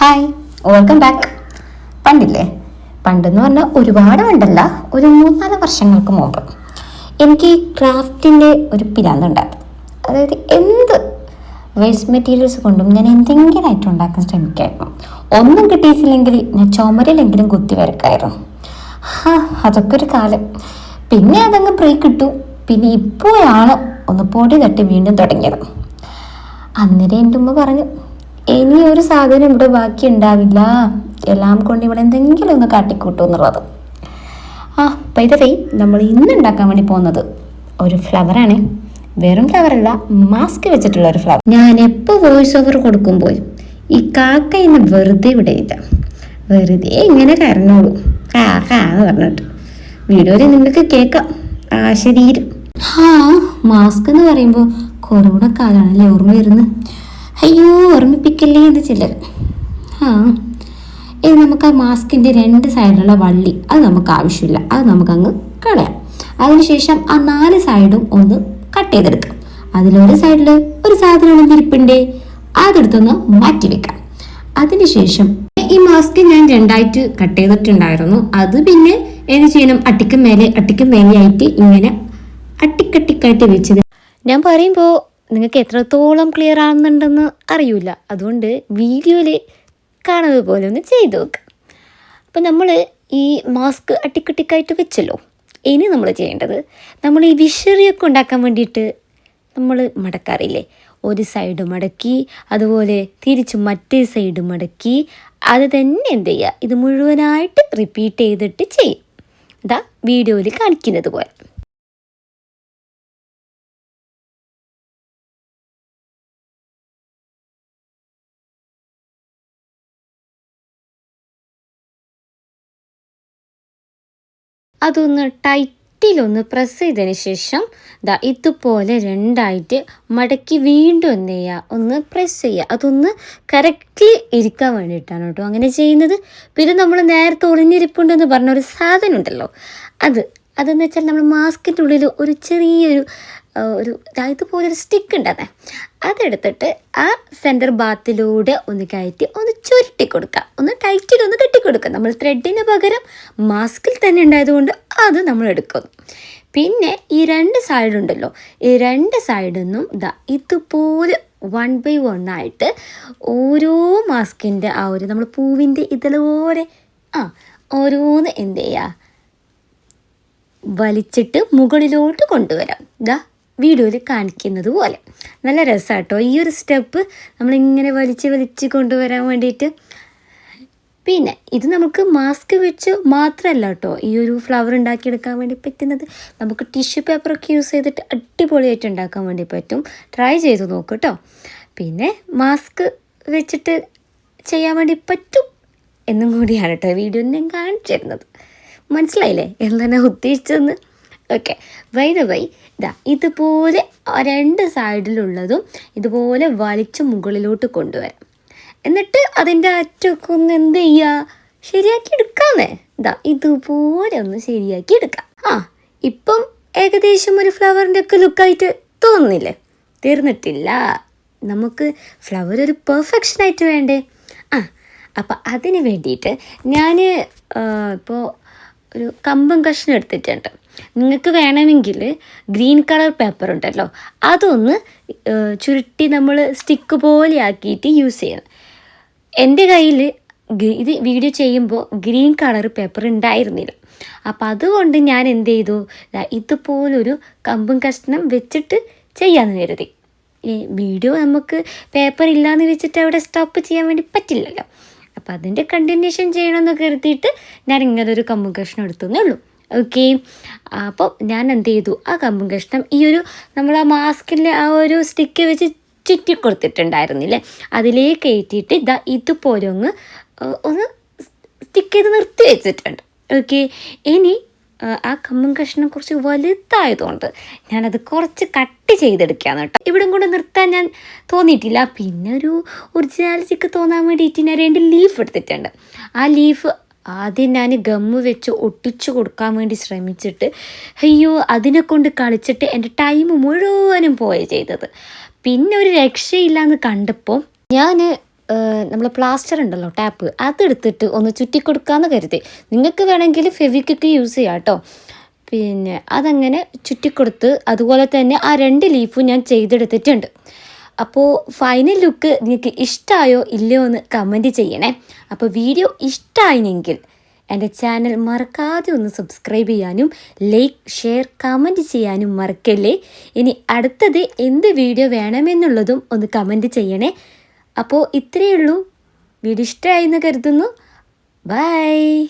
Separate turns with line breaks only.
Hi welcome back പണ്ടില്ലേ? പണ്ടെന്ന് പറഞ്ഞാൽ ഒരുപാട് പണ്ടല്ല ഒരു മൂന്നാൽ വർഷങ്ങൾക്ക് മുമ്പ്. എനിക്ക് ക്രാഫ്റ്റിന്റെ ഒരു പിരാന്തുണ്ടായിരുന്നു അതായത് എന്ത് വേസ്റ്റ് മെറ്റീരിയൽസ് കൊണ്ടും ഞാൻ എന്തെങ്കിലും ഐറ്റം ഉണ്ടാക്കാൻ ശ്രമിക്കായിരുന്നു. ഒന്നും കിട്ടിയിട്ടില്ലെങ്കിൽ ഞാൻ ചുമരിലെങ്കിലും കുത്തി വരക്കായിരുന്നു. ഹാ അതൊക്കെ ഒരു കാലം. പിന്നെ അതങ്ങ് ബ്രേക്ക് ഇട്ടു പിന്നെ ഇപ്പോഴാണ് ഒന്ന് പൊടി തട്ടി വീണ്ടും തുടങ്ങിയത്. അന്നേരം എന്റെ ഉമ്മ പറഞ്ഞു ഇനി ഒരു സാധനം ഇവിടെ ബാക്കി ഉണ്ടാവില്ല. എല്ലാം കൊണ്ട് ഇവിടെ എന്തെങ്കിലും ഒന്ന് കാട്ടിക്കൂട്ടു എന്നുള്ളത്. ആ പൈതവേ നമ്മൾ ഇന്ന് ഉണ്ടാക്കാൻ വേണ്ടി പോകുന്നത് ഒരു ഫ്ലവറാണ് വെറും ഫ്ലവറല്ല മാസ്ക് വെച്ചിട്ടുള്ള ഒരു ഫ്ലവർ ഞാൻ എപ്പോൾ വോയിസ് ഓവർ കൊടുക്കുമ്പോൾ ഈ കാക്ക ഇന്ന് വെറുതെ വിടയില്ല വെറുതെ ഇങ്ങനെ കരഞ്ഞോളൂ. കാ എന്ന് പറഞ്ഞിട്ട്. വീഡിയോയിൽ നിങ്ങൾക്ക് കേൾക്കാം. ആ ശരീരം ആ മാസ്ക് എന്ന് പറയുമ്പോൾ കൊറോണ കാലാണല്ലേ ഓർമ്മ വരുന്നത്? അയ്യോ ഓർമ്മിപ്പിക്കല്ലേ എന്ന് ചിലർ. ആ ഇത് നമുക്ക് ആ മാസ്കിന്റെ രണ്ട് സൈഡിലുള്ള വള്ളി അത് നമുക്ക് ആവശ്യമില്ല. അത് നമുക്കങ്ങ് കളയാം. അതിനുശേഷം ആ നാല് സൈഡും ഒന്ന് കട്ട് ചെയ്തെടുക്കാം. അതിലൊരു സൈഡിൽ ഒരു സാധനം ഇരിപ്പുണ്ടേ അതെടുത്തൊന്ന് മാറ്റി വെക്കാം. അതിനുശേഷം ഈ മാസ്ക് ഞാൻ രണ്ടായിട്ട് കട്ട് ചെയ്തിട്ടുണ്ടായിരുന്നു. അത് പിന്നെ എന്ത് ചെയ്യണം? അട്ടിക്ക് മേലെ അട്ടിക്ക് മേലെയായിട്ട് ഇങ്ങനെ അട്ടിക്കട്ടിക്കായിട്ട് വെച്ചത്. ഞാൻ പറയുമ്പോൾ നിങ്ങൾക്ക് എത്രത്തോളം ക്ലിയർ ആകുന്നുണ്ടെന്ന് അറിയില്ല അതുകൊണ്ട് വീഡിയോയിൽ കാണുന്നത് പോലെ ഒന്ന് ചെയ്തു നോക്കുക അപ്പം നമ്മൾ ഈ മാസ്ക് അട്ടിക്കട്ടിക്കായിട്ട് വെച്ചല്ലോ. ഇനി നമ്മൾ ചെയ്യേണ്ടത് നമ്മൾ ഈ വിഷറിയൊക്കെ ഉണ്ടാക്കാൻ വേണ്ടിയിട്ട് നമ്മൾ മടക്കാറില്ലേ? ഒരു സൈഡ് മടക്കി അതുപോലെ തിരിച്ച് മറ്റേ സൈഡ് മടക്കി അത് തന്നെ എന്ത് ചെയ്യുക? ഇത് മുഴുവനായിട്ട് റിപ്പീറ്റ് ചെയ്തിട്ട് ചെയ്യും. ഇതാ വീഡിയോയിൽ കാണിക്കുന്നത് പോലെ. അതൊന്ന് ടൈറ്റിലൊന്ന് പ്രസ് ചെയ്തതിന് ശേഷം ദാ ഇതുപോലെ രണ്ടായിട്ട് മടക്കി വീണ്ടും എന്ത് ചെയ്യുക ഒന്ന് പ്രസ് ചെയ്യുക അതൊന്ന് കറക്റ്റ്ലി ഇരിക്കാൻ വേണ്ടിയിട്ടാണ് കേട്ടോ അങ്ങനെ ചെയ്യുന്നത്. പിന്നെ നമ്മൾ നേരത്തെ ഒളിഞ്ഞിരിപ്പുണ്ടെന്ന് പറഞ്ഞ ഒരു സാധനം ഉണ്ടല്ലോ അത് അതെന്ന് വെച്ചാൽ നമ്മൾ മാസ്കിന്റെ ഉള്ളിൽ ഒരു ചെറിയൊരു ഒരു ദാ ഇതുപോലെ ഒരു സ്റ്റിക്ക് ഉണ്ടായിരുന്നേ. അതെടുത്തിട്ട് ആ സെന്റർ ബാത്തിലൂടെ ഒന്ന് കയറ്റി ഒന്ന് ചുരുട്ടി കൊടുക്കുക ഒന്ന് ടൈറ്റിൽ ഒന്ന് കെട്ടി കൊടുക്കുക നമ്മൾ ത്രെഡിന് പകരം മാസ്കിൽ തന്നെ ഉണ്ടായതുകൊണ്ട് അത് നമ്മൾ എടുക്കുന്നു. പിന്നെ ഈ രണ്ട് സൈഡ് ഉണ്ടല്ലോ. ഈ രണ്ട് സൈഡിൽ നിന്നും ഇതാ ഇതുപോലെ വൺ ബൈ വൺ ആയിട്ട് ഓരോ മാസ്കിന്റെ ആ ഒരു നമ്മൾ പൂവിന്റെ ഇതുപോലെ ആ ഓരോന്ന് എന്ത് ചെയ്യുക വലിച്ചിട്ട് മുകളിലോട്ട് കൊണ്ടുവരാം. ഇതാ വീഡിയോയിൽ കാണിക്കുന്നത് പോലെ. നല്ല രസമാട്ടോ ഈ ഒരു സ്റ്റെപ്പ് നമ്മളിങ്ങനെ വലിച്ച് വലിച്ച് കൊണ്ടുവരാൻ വേണ്ടിയിട്ട്. പിന്നെ ഇത് നമുക്ക് മാസ്ക് വെച്ച് മാത്രമല്ല കേട്ടോ ഈ ഒരു ഫ്ലവർ ഉണ്ടാക്കിയെടുക്കാൻ വേണ്ടി പറ്റുന്നത്. നമുക്ക് ടിഷ്യൂ പേപ്പറൊക്കെ യൂസ് ചെയ്തിട്ട് അടിപൊളിയായിട്ട് ഉണ്ടാക്കാൻ വേണ്ടി പറ്റും. ട്രൈ ചെയ്ത് നോക്കും കേട്ടോ പിന്നെ മാസ്ക് വെച്ചിട്ട് ചെയ്യാൻ വേണ്ടി പറ്റും എന്നും കൂടിയാണ് കേട്ടോ വീഡിയോ ഞാൻ കാണിച്ചിരുന്നത്. മനസ്സിലായില്ലേ? എന്താ ഉദ്ദേശിച്ചതെന്ന്? ഓക്കെ വൈ ദ വൈ ഇതാ ഇതുപോലെ രണ്ട് സൈഡിലുള്ളതും ഇതുപോലെ വലിച്ച് മുകളിലോട്ട് കൊണ്ടുവരാം. എന്നിട്ട് അതിന്റെ അറ്റമൊക്കെ ഒന്ന് എന്ത് ചെയ്യുക ശരിയാക്കി എടുക്കാമെന്നേ ഇതാ ഇതുപോലെ ഒന്ന് ശരിയാക്കി എടുക്കാം. ആ ഇപ്പം ഏകദേശം ഒരു ഫ്ലവറിന്റെ ഒക്കെ ലുക്കായിട്ട് തോന്നുന്നില്ലേ? തീർന്നിട്ടില്ല. നമുക്ക് ഫ്ലവർ ഒരു പെർഫെക്ഷൻ ആയിട്ട് വേണ്ടേ? ആ അപ്പം അതിന് വേണ്ടിയിട്ട് ഞാൻ ഇപ്പോൾ ഒരു കമ്പും കഷ്ണം എടുത്തിട്ടുണ്ട്. നിങ്ങൾക്ക് വേണമെങ്കിൽ ഗ്രീൻ കളർ പേപ്പർ ഉണ്ടല്ലോ അതൊന്ന് ചുരുട്ടി നമ്മൾ സ്റ്റിക്ക് പോലെ ആക്കിയിട്ട് യൂസ് ചെയ്യണം. എന്റെ കയ്യിൽ ഇത് വീഡിയോ ചെയ്യുമ്പോൾ ഗ്രീൻ കളർ പേപ്പർ ഉണ്ടായിരുന്നില്ല. അപ്പോൾ അതുകൊണ്ട് ഞാൻ എന്ത് ചെയ്തു? ഇതുപോലൊരു കമ്പും കഷ്ണം വെച്ചിട്ട് ചെയ്യാമെന്ന് കരുതി. വീഡിയോ നമുക്ക് പേപ്പർ ഇല്ലാന്ന് വെച്ചിട്ട് അവിടെ സ്റ്റോപ്പ് ചെയ്യാൻ വേണ്ടി പറ്റില്ലല്ലോ. അപ്പോൾ അതിന്റെ കണ്ടിന്യൂഷൻ ചെയ്യണമെന്ന് കരുതിയിട്ട് ഞാൻ ഇങ്ങനെ ഒരു കമ്പും കഷ്ണം എടുത്തേ ഉള്ളൂ. ഓക്കെ അപ്പോൾ ഞാൻ എന്ത് ചെയ്തു? ആ കമ്പും കഷ്ണം ഈ ഒരു നമ്മൾ ആ മാസ്കിന്റെ ആ ഒരു സ്റ്റിക്ക് വെച്ച് ചുറ്റി കൊടുത്തിട്ടുണ്ടായിരുന്നില്ലേ അതിലേക്ക് കയറ്റിയിട്ട് ഇതാ ഇതുപോലെ ഒന്ന് ഒന്ന് സ്റ്റിക്ക് ചെയ്ത് നിർത്തി വെച്ചിട്ടുണ്ട്. ഓക്കെ ഇനി ആ, കമ്മും കഷ്ണം കുറച്ച് വലുതായതുകൊണ്ട് ഞാനത് കുറച്ച് കട്ട് ചെയ്തെടുക്കുകയാണ് കേട്ടോ. ഇവിടം കൊണ്ട് നിർത്താൻ ഞാൻ തോന്നിയിട്ടില്ല. പിന്നെ ഒരു ഒറിജിനാലിറ്റിക്ക് തോന്നാൻ വേണ്ടിയിട്ട് ഞാൻ രണ്ട് ലീഫ് എടുത്തിട്ടുണ്ട്. ആ ലീഫ് ആദ്യം ഞാൻ ഗമ്മ് വെച്ച് ഒട്ടിച്ചു കൊടുക്കാൻ വേണ്ടി ശ്രമിച്ചിട്ട് അയ്യോ അതിനെ കൊണ്ട് കളിച്ചിട്ട് എന്റെ ടൈം മുഴുവനും പോയ ചെയ്തത്. പിന്നെ ഒരു രക്ഷയില്ലാന്ന് കണ്ടപ്പോൾ ഞാൻ നമ്മൾ പ്ലാസ്റ്റർ ഉണ്ടല്ലോ ടാപ്പ് അതെടുത്തിട്ട് ഒന്ന് ചുറ്റി കൊടുക്കാമെന്ന് കരുതി. നിങ്ങൾക്ക് വേണമെങ്കിൽ ഫെവിക്കൊക്കെ യൂസ് ചെയ്യാം കേട്ടോ പിന്നെ അതങ്ങനെ ചുറ്റിക്കൊടുത്ത് അതുപോലെ തന്നെ ആ രണ്ട് ലീഫും ഞാൻ ചെയ്തെടുത്തിട്ടുണ്ട്. അപ്പോൾ ഫൈനൽ ലുക്ക് നിങ്ങൾക്ക് ഇഷ്ടമായോ ഇല്ലയോ എന്ന് കമന്റ് ചെയ്യണേ. അപ്പോൾ വീഡിയോ ഇഷ്ടമായിനെങ്കിൽ എന്റെ ചാനൽ മറക്കാതെ ഒന്ന് സബ്സ്ക്രൈബ് ചെയ്യാനും ലൈക്ക് ഷെയർ കമന്റ് ചെയ്യാനും മറക്കല്ലേ. ഇനി അടുത്തത് എന്ത് വീഡിയോ വേണമെന്നുള്ളതും ഒന്ന് കമന്റ് ചെയ്യണേ. അപ്പോൾ ഇത്രയേ ഉള്ളൂ. വീഡിയോ ഇഷ്ടമായി എന്ന് കരുതുന്നു. ബൈ